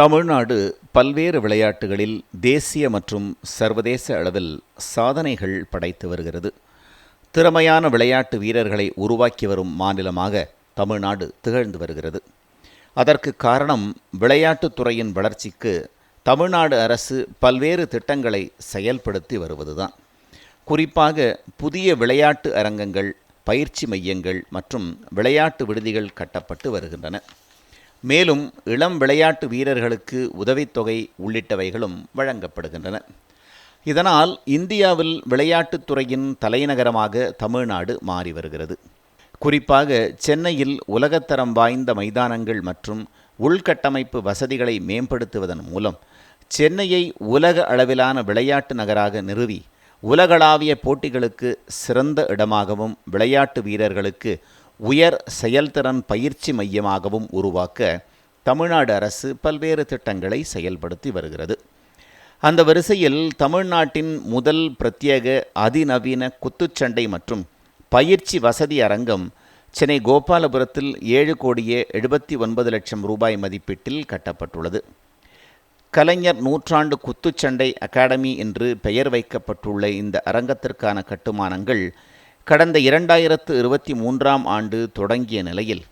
தமிழ்நாடு பல்வேறு விளையாட்டுகளில் தேசிய மற்றும் சர்வதேச அளவில் சாதனைகள் படைத்து வருகிறது. திறமையான விளையாட்டு வீரர்களை உருவாக்கி வரும் மாநிலமாக தமிழ்நாடு திகழ்ந்து வருகிறது. அதற்கு காரணம் விளையாட்டுத்துறையின் வளர்ச்சிக்கு தமிழ்நாடு அரசு பல்வேறு திட்டங்களை செயல்படுத்தி வருவதுதான். குறிப்பாக புதிய விளையாட்டு அரங்கங்கள் பயிற்சி மையங்கள் மற்றும் விளையாட்டு விடுதிகள் கட்டப்பட்டு வருகின்றன. மேலும் இளம் விளையாட்டு வீரர்களுக்கு உதவித்தொகை உள்ளிட்டவைகளும் வழங்கப்படுகின்றன. இதனால் இந்தியாவில் விளையாட்டுத் துறையின் தலைநகரமாக தமிழ்நாடு மாறி வருகிறது. குறிப்பாக சென்னையில் உலகத்தரம் வாய்ந்த மைதானங்கள் மற்றும் உள்கட்டமைப்பு வசதிகளை மேம்படுத்துவதன் மூலம் சென்னையை உலக அளவிலான விளையாட்டு நகராக நிறுவி உலகளாவிய போட்டிகளுக்கு சிறந்த இடமாகவும் விளையாட்டு வீரர்களுக்கு உயர் செயல்திறன் பயிற்சி மையமாகவும் உருவாக்க தமிழ்நாடு அரசு பல்வேறு திட்டங்களை செயல்படுத்தி வருகிறது. அந்த வரிசையில் தமிழ்நாட்டின் முதல் பிரத்யேக அதிநவீன குத்துச்சண்டை மற்றும் பயிற்சி வசதி அரங்கம் சென்னை கோபாலபுரத்தில் ஏழு கோடியே எழுபத்தி ஒன்பது லட்சம் ரூபாய் மதிப்பீட்டில் கட்டப்பட்டுள்ளது. கலைஞர் நூற்றாண்டு குத்துச்சண்டை அகாடமி என்று பெயர் வைக்கப்பட்டுள்ள இந்த அரங்கத்திற்கான கட்டுமானங்கள் கடந்த இரண்டாயிரத்து இருபத்தி மூன்றாம் ஆண்டு தொடங்கிய நிலையில்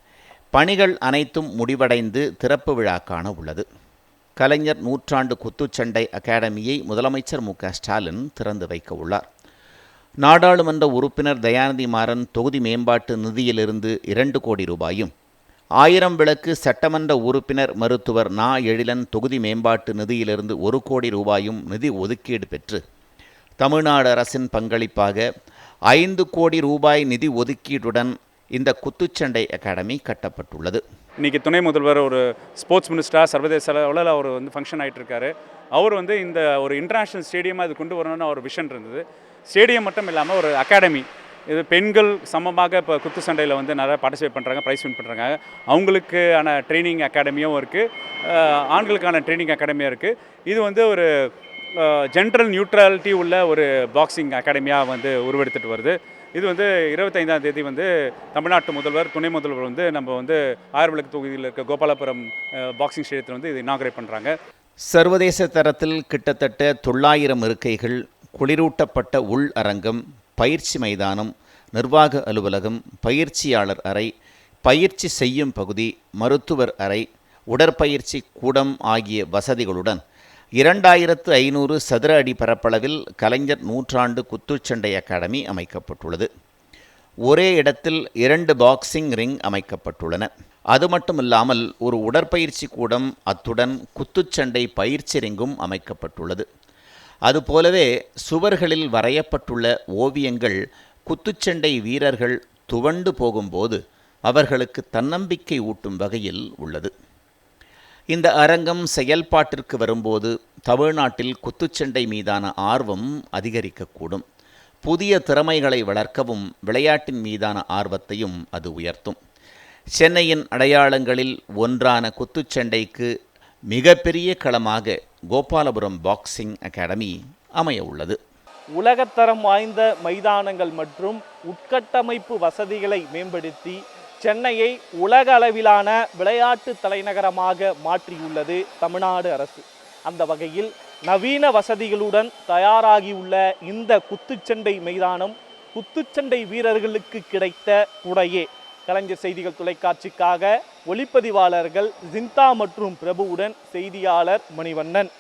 பணிகள் அனைத்தும் முடிவடைந்து திறப்பு விழா காண உள்ளது. கலைஞர் நூற்றாண்டு குத்துச்சண்டை அகாடமியை முதலமைச்சர் மு ஸ்டாலின் திறந்து வைக்க உள்ளார். நாடாளுமன்ற உறுப்பினர் தயாநிதி மாறன் தொகுதி மேம்பாட்டு நிதியிலிருந்து இரண்டு கோடி ரூபாயும் ஆயிரம் விளக்கு சட்டமன்ற உறுப்பினர் மருத்துவர் நா. எழிலன் தொகுதி மேம்பாட்டு நிதியிலிருந்து ஒரு கோடி ரூபாயும் நிதி ஒதுக்கீடு பெற்று தமிழ்நாடு அரசின் பங்களிப்பாக ஐந்து கோடி ரூபாய் நிதி ஒதுக்கீடுடன் இந்த குத்துச்சண்டை அகாடமி கட்டப்பட்டுள்ளது. இன்றைக்கி துணை முதல்வர் ஒரு ஸ்போர்ட்ஸ் மினிஸ்டராக சர்வதேச அளவில் அவர் வந்து ஃபங்க்ஷன் ஆகிட்டு இருக்காரு அவர் வந்து இந்த ஒரு இன்டர்நேஷ்னல் ஸ்டேடியமாக இது கொண்டு வரணும்னு ஒரு விஷன் இருந்தது. ஸ்டேடியம் மட்டும் இல்லாமல் ஒரு அகாடமி இது பெண்கள் சமமாக இப்போ குத்து சண்டையில் வந்து நிறைய பார்ட்டிசிபேட் பண்ணுறாங்க ப்ரைஸ் வின் பண்ணுறாங்க அவங்களுக்கான ட்ரைனிங் அகாடமியும் இருக்குது ஆண்களுக்கான ட்ரைனிங் அகாடமியும் இருக்குது இது வந்து ஒரு ஜென்ரல் நியூட்ரலிட்டி உள்ள ஒரு பாக்ஸிங் அகாடமியாக வந்து உருவெடுத்துட்டு வருது. இது வந்து இருபத்தைந்தாம் தேதி வந்து தமிழ்நாட்டு முதல்வர் துணை முதல்வர் வந்து நம்ம வந்து ஆயர்விளக்கு தொகுதியில் இருக்க கோபாலபுரம் பாக்ஸிங் ஸ்டேடியத்தில் வந்து இது இனாகரேட் பண்ணுறாங்க சர்வதேச தரத்தில் கிட்டத்தட்ட தொள்ளாயிரம் இருக்கைகள் குளிரூட்டப்பட்ட உள் அரங்கம் பயிற்சி மைதானம் நிர்வாக அலுவலகம் பயிற்சியாளர் அறை பயிற்சி செய்யும் பகுதி மருத்துவர் அறை உடற்பயிற்சி கூடம் ஆகிய வசதிகளுடன் இரண்டாயிரத்து ஐநூறு சதுர அடி பரப்பளவில் கலைஞர் நூற்றாண்டு குத்துச்சண்டை அகாடமி அமைக்கப்பட்டுள்ளது. ஒரே இடத்தில் இரண்டு பாக்ஸிங் ரிங் அமைக்கப்பட்டுள்ளன. அது மட்டுமில்லாமல் ஒரு உடற்பயிற்சி கூடம் அத்துடன் குத்துச்சண்டை பயிற்சி ரிங்கும் அமைக்கப்பட்டுள்ளது. அதுபோலவே சுவர்களில் வரையப்பட்டுள்ள ஓவியங்கள் குத்துச்சண்டை வீரர்கள் துவண்டு போகும்போது அவர்களுக்கு தன்னம்பிக்கை ஊட்டும் வகையில் உள்ளது. இந்த அரங்கம் செயல்பாட்டிற்கு வரும்போது தமிழ்நாட்டில் குத்துச்சண்டை மீதான ஆர்வம் அதிகரிக்கக்கூடும். புதிய திறமைகளை வளர்க்கவும் விளையாட்டின் மீதான ஆர்வத்தையும் அது உயர்த்தும். சென்னையின் அடையாளங்களில் ஒன்றான குத்துச்சண்டைக்கு மிகப்பெரிய களமாக கோபாலபுரம் பாக்ஸிங் அகாடமி அமைய உள்ளது. உலகத்தரம் வாய்ந்த மைதானங்கள் மற்றும் உட்கட்டமைப்பு வசதிகளை மேம்படுத்தி சென்னையை உலக அளவிலான விளையாட்டு தலைநகரமாக மாற்றியுள்ளது தமிழ்நாடு அரசு. அந்த வகையில் நவீன வசதிகளுடன் தயாராகியுள்ள இந்த குத்துச்சண்டை மைதானம் குத்துச்சண்டை வீரர்களுக்கு கிடைத்த குடையே கலைஞர் செய்திகள் தொலைக்காட்சிக்காக ஒளிப்பதிவாளர்கள் ஜிந்தா மற்றும் பிரபுவுடன் செய்தியாளர் மணிவண்ணன்.